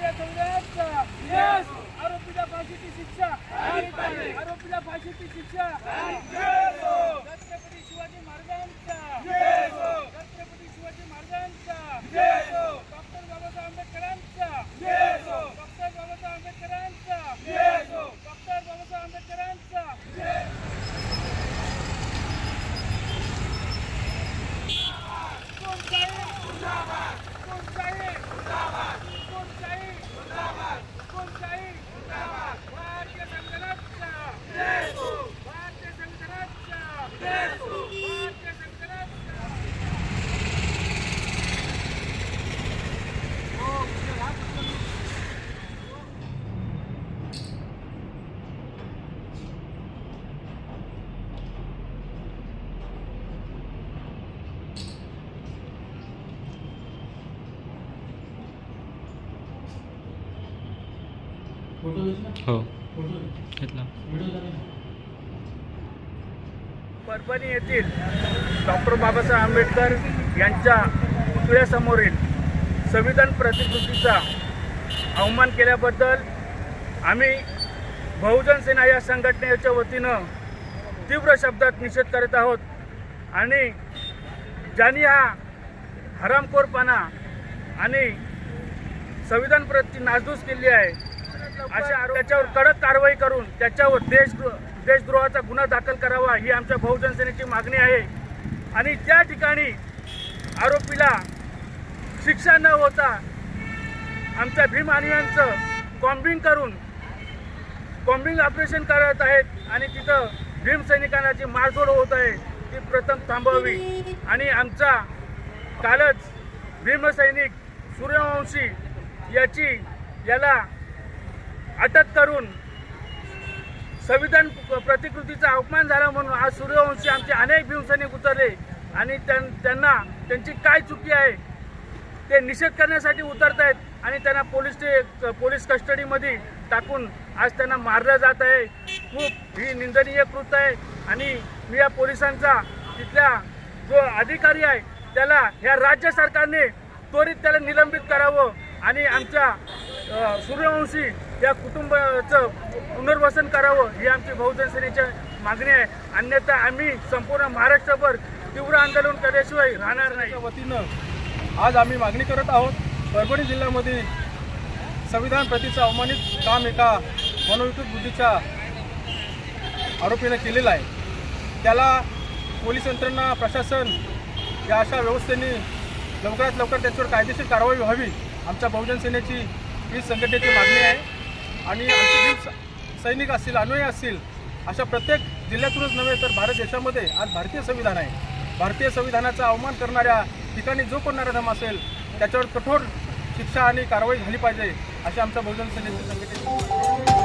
भारतीय संविधानाचा आरोपीला फाशीची शिक्षा. आरोपीला फाशीची शिक्षा. छत्रपती शिवाजी महाराजांचा छत्रपती शिवाजी महाराजांचा डॉक्टर बाबासाहेब आंबेडकरांचा डॉक्टर बाबासाहेब आंबेडकरांचा डॉक्टर बाबासाहेब आंबेडकरांचा कोणताही कोणताही कोणताही कोणताही भारतीय संविधानाचा भारतीय संविधानाचा भारतीय संविधानाचा हो. घेतला. परभणी येथील डॉक्टर बाबासाहेब आंबेडकर यांच्या पुतळ्यासमोरील संविधान प्रतिकृतीचा अवमान केल्याबद्दल आम्ही बहुजन सेना या संघटनेच्या वतीनं तीव्र शब्दात निषेध करत आहोत. आणि ज्यांनी हा हरामखोरपणा आणि संविधान प्रती नासधूस केली आहे अशा आरो- त्याच्यावर कडक कारवाई करून त्याच्यावर देश देशद्रोहाचा गुन्हा दाखल करावा ही आमच्या बहुजन सेनेची मागणी आहे. आणि त्या ठिकाणी आरोपीला शिक्षा न होता आमच्या भीमानवीयांचं कॉम्बिंग करून कॉम्बिंग ऑपरेशन करत आहेत आणि तिथं भीम सैनिकांना जी मारझोड होत आहे ती प्रथम थांबवावी. आणि आमचा कालच भीमसैनिक सूर्यवंशी याची याला अटक करून संविधान प्रतिकृतीचा अपमान झाला म्हणून आज सूर्यवंशी आमचे अनेक भीमसैनिक उतरले आणि त्यां- त्यांना त्यांची काय चुकी आहे ते निषेध करण्यासाठी उतरत आहेत आणि त्यांना पोलीस स्टे पोलीस कस्टडीमध्ये टाकून आज त्यांना मारलं जात आहे. खूप ही निंदनीय कृत आहे आणि मी या पोलिसांचा तिथल्या जो अधिकारी आहे त्याला ह्या राज्य सरकारने त्वरित त्याला निलंबित करावं आणि आमच्या सूर्यवंशी या कुटुंबाचं पुनर्वसन करावं ही आमची बहुजन सेनेची मागणी आहे. अन्यथा आम्ही संपूर्ण महाराष्ट्रभर तीव्र आंदोलन केल्याशिवाय राहणार नाही. वतीनं आज आम्ही मागणी करत आहोत परभणी जिल्ह्यामध्ये संविधान प्रतीचं अवमानित काम एका मनोविकृत बुद्धीच्या आरोपीनं केलेलं आहे. त्याला पोलीस यंत्रणा प्रशासन या अशा व्यवस्थेने लवकरात लवकर त्याच्यावर कायदेशीर कारवाई व्हावी आमच्या बहुजन सेनेची ही संघटनेची मागणी आहे. आणि स- सैनिक असतील अनुयायी असतील अशा प्रत्येक जिल्ह्यातूनच नव्हे तर भारत देशामध्ये आज भारतीय संविधान आहे. भारतीय संविधानाचा अवमान करणाऱ्या ठिकाणी जो कोण नराधम असेल त्याच्यावर कठोर शिक्षा आणि कारवाई झाली पाहिजे अशी आमच्या बहुजन सेनेची संघटनेची